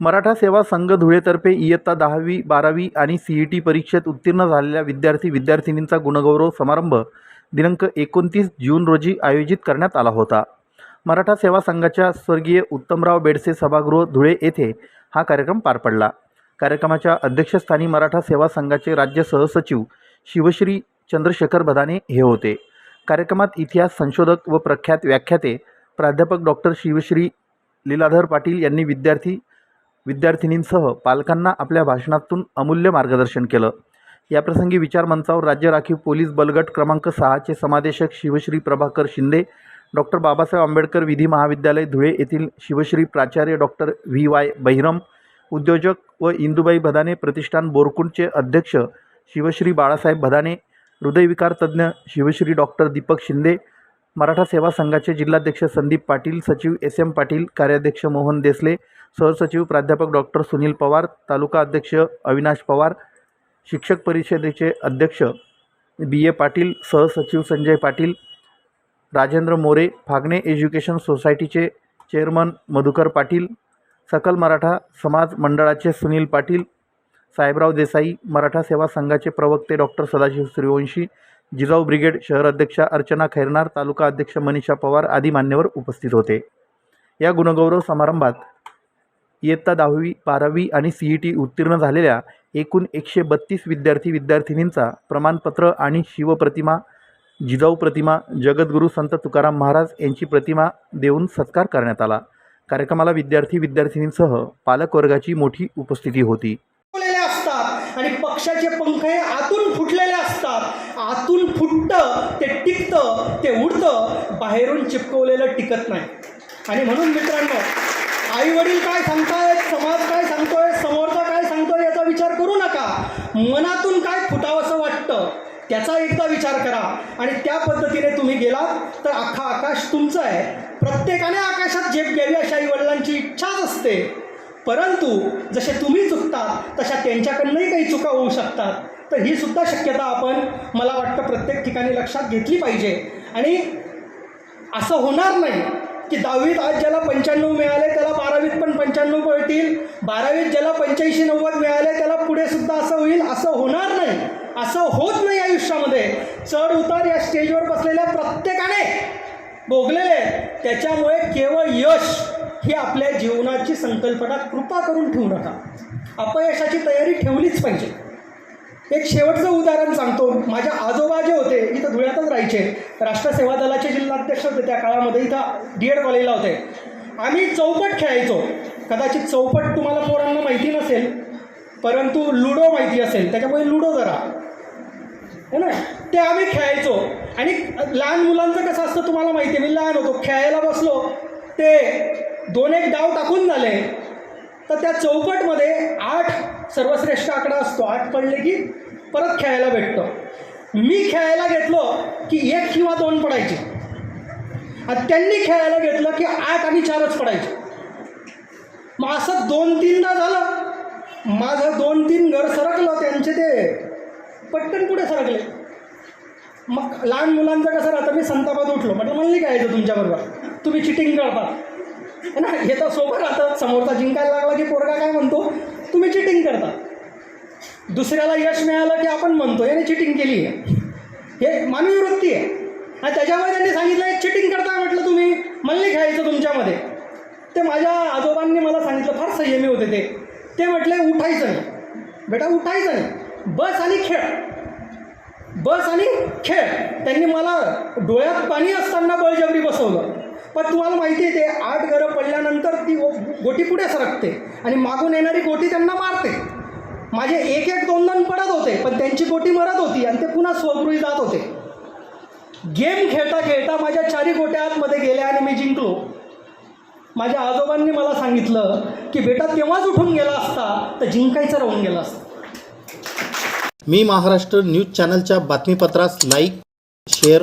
मराठा सेवा संघ धुळेतर्फे इयत्ता दहावी बारावी आणि सी ई टी परीक्षेत उत्तीर्ण झालेल्या विद्यार्थी विद्यार्थिनींचा गुणगौरव समारंभ दिनांक एकोणतीस जून रोजी आयोजित करण्यात आला होता. मराठा सेवा संघाच्या स्वर्गीय उत्तमराव बेडसे सभागृह धुळे येथे हा कार्यक्रम पार पडला. कार्यक्रमाच्या अध्यक्षस्थानी मराठा सेवा संघाचे राज्य सहसचिव शिवश्री चंद्रशेखर बदाने हे होते. कार्यक्रमात इतिहास संशोधक व प्रख्यात व्याख्याते प्राध्यापक डॉक्टर शिवश्री लीलाधर पाटील यांनी विद्यार्थी विद्यार्थिनींसह पालकांना आपल्या भाषणातून अमूल्य मार्गदर्शन केलं. याप्रसंगी विचारमंचावर राज्य राखीव पोलीस बलगट क्रमांक सहाचे समादेशक शिवश्री प्रभाकर शिंदे डॉक्टर बाबासाहेब आंबेडकर विधी महाविद्यालय धुळे येथील शिवश्री प्राचार्य डॉक्टर व्ही. वाय. बहिरम उद्योजक व इंदुबाई भदाने प्रतिष्ठान बोरकुंडचे अध्यक्ष शिवश्री बाळासाहेब भदाने हृदयविकार तज्ज्ञ शिवश्री डॉक्टर दीपक शिंदे मराठा सेवा संघाचे जिल्हाध्यक्ष संदीप पाटील सचिव एस एम पाटील कार्याध्यक्ष मोहन देसले सहसचिव प्राध्यापक डॉक्टर सुनील पवार तालुका अध्यक्ष अविनाश पवार शिक्षक परिषदेचे अध्यक्ष बी ए पाटील सहसचिव संजय पाटील राजेंद्र मोरे फागणे एज्युकेशन सोसायटीचे चेअरमन मधुकर पाटील सकल मराठा समाज मंडळाचे सुनील पाटील साहेबराव देसाई मराठा सेवा संघाचे प्रवक्ते डॉक्टर सदाशिव सूर्यवंशी जिजाऊ ब्रिगेड शहर अध्यक्ष अर्चना खैरनार तालुका अध्यक्ष मनीषा पवार आदी मान्यवर उपस्थित होते. या गुणगौरव समारंभात इयत्ता दहावी बारावी आणि सी ई टी उत्तीर्ण झालेल्या एकूण एकशे बत्तीस विद्यार्थी विद्यार्थिनींचा प्रमाणपत्र आणि शिवप्रतिमा जिजाऊ प्रतिमा जगद्गुरू संत तुकाराम महाराज यांची प्रतिमा देऊन सत्कार करण्यात आला. कार्यक्रमाला विद्यार्थी विद्यार्थिनींसह पालकवर्गाची मोठी उपस्थिती होती. आणि पक्षाचे पंख हे आतून फुटलेले असतात. आतून फुटतं ते टिकतं ते उडतं बाहेरून चिपकवलेलं टिकत नाही. आणि म्हणून मित्रांनो आई वडील काय सांगतायत समाज काय सांगतोय समोरचा काय सांगतोय याचा विचार करू नका. मनातून काय फुटावंसं वाटतं त्याचा एकदा विचार करा. आणि त्या पद्धतीने तुम्ही गेलात तर अख्खा आकाश तुमचं आहे. प्रत्येकाने आकाशात झेप घ्यावी अशा आई वडिलांची इच्छाच असते. परंतु जसे तुम्ही चुकतात तशा त्यांच्याकडनंही काही चुका होऊ शकतात. तर ही सुद्धा शक्यता आपण मला वाटतं प्रत्येक ठिकाणी लक्षात घेतली पाहिजे. आणि असं होणार नाही की दहावीत आज ज्याला पंच्याण्णव मिळाले त्याला बारावीत पण पंच्याण्णव पडतील बारावीत ज्याला पंच्याऐंशी नव्वद मिळाले त्याला पुढे सुद्धा असं होईल. असं होणार नाही. असं होत नाही आयुष्यामध्ये. चढ उतार या स्टेजवर बसलेल्या प्रत्येकाने भोगलेले. त्याच्यामुळे केवळ यश ही आपल्या जीवनाची संकल्पना कृपा करून ठेवू नका. अपयशाची तयारी ठेवलीच पाहिजे. एक शेवटचं उदाहरण सांगतो. माझ्या आजोबा जे होते इथं धुळ्यातच राहायचे. राष्ट्रसेवा दलाचे जिल्हाध्यक्ष होते त्या काळामध्ये इथं डी एड कॉलेजला होते. आम्ही चौपट खेळायचो. कदाचित चौपट तुम्हाला पोरांना माहिती नसेल परंतु लुडो माहिती असेल. त्याच्यामुळे लुडो जरा. है ना? ते आम्ही खेळायचो. आणि लहान मुलांचं कसं असतं तुम्हाला माहिती आहे मी लहान होतो. खेळायला बसलो. ते दोन एक डाव टाकून झाले तर त्या चौकटमध्ये आठ सर्वश्रेष्ठ आकडा असतो. आठ पडले की परत खेळायला भेटतं. मी खेळायला घेतलो की एक किंवा दोन पडायचे. आणि त्यांनी खेळायला घेतलं की आठ आणि चारच पडायचे. मग असं दोन तीनदा झालं. माझं दोन तीन घर सरकलं त्यांचे ते पटकन पुढे सरकले. मग लहान मुलांचं कसं राहतं? मी संतापात उठलो. म्हटलं मला काय काय तुमच्याबरोबर. तुम्ही चिटिंग करता. ना? हे तर सोबत राहतात समोरचा जिंकायला लागला की पोरगा काय म्हणतो? तुम्ही चिटिंग करता. दुसऱ्याला यश मिळालं की आपण म्हणतो याने चिटिंग केली आहे. हे मानवी वृत्ती आहे. आणि त्याच्यामुळे त्यांनी सांगितलं चिटिंग करता म्हटलं तुम्ही. मल्ली खेळायचं तुमच्यामध्ये. ते माझ्या आजोबांनी मला सांगितलं फार संयमी होते ते. ते म्हटले उठायचं नाही. बेटा उठायचं नाही. बस आणि खेळ. बस आणि खेळ. त्यांनी मला डोळ्यात पाणी असताना बळजबरी बसवलं. पण तुम्हाला माहिती आहे ते आठ घरं पडल्यानंतर ती गोटी पुढे सरकते आणि मागून येणारी गोटी त्यांना मारते. माझे एक एक दोन दोन पडत होते पण त्यांची गोटी मरत होती आणि ते पुन्हा स्वगृही जात होते. गेम खेळता खेळता माझ्या चारी गोट्या आतमध्ये गेल्या आणि मी जिंकलो. माझ्या आजोबांनी मला सांगितलं की बेटा तेव्हाच उठून गेला असता तर जिंकायचं राहून गेला असता. मी महाराष्ट्र न्यूज चॅनलच्या बातमीपत्रास लाईक शेअर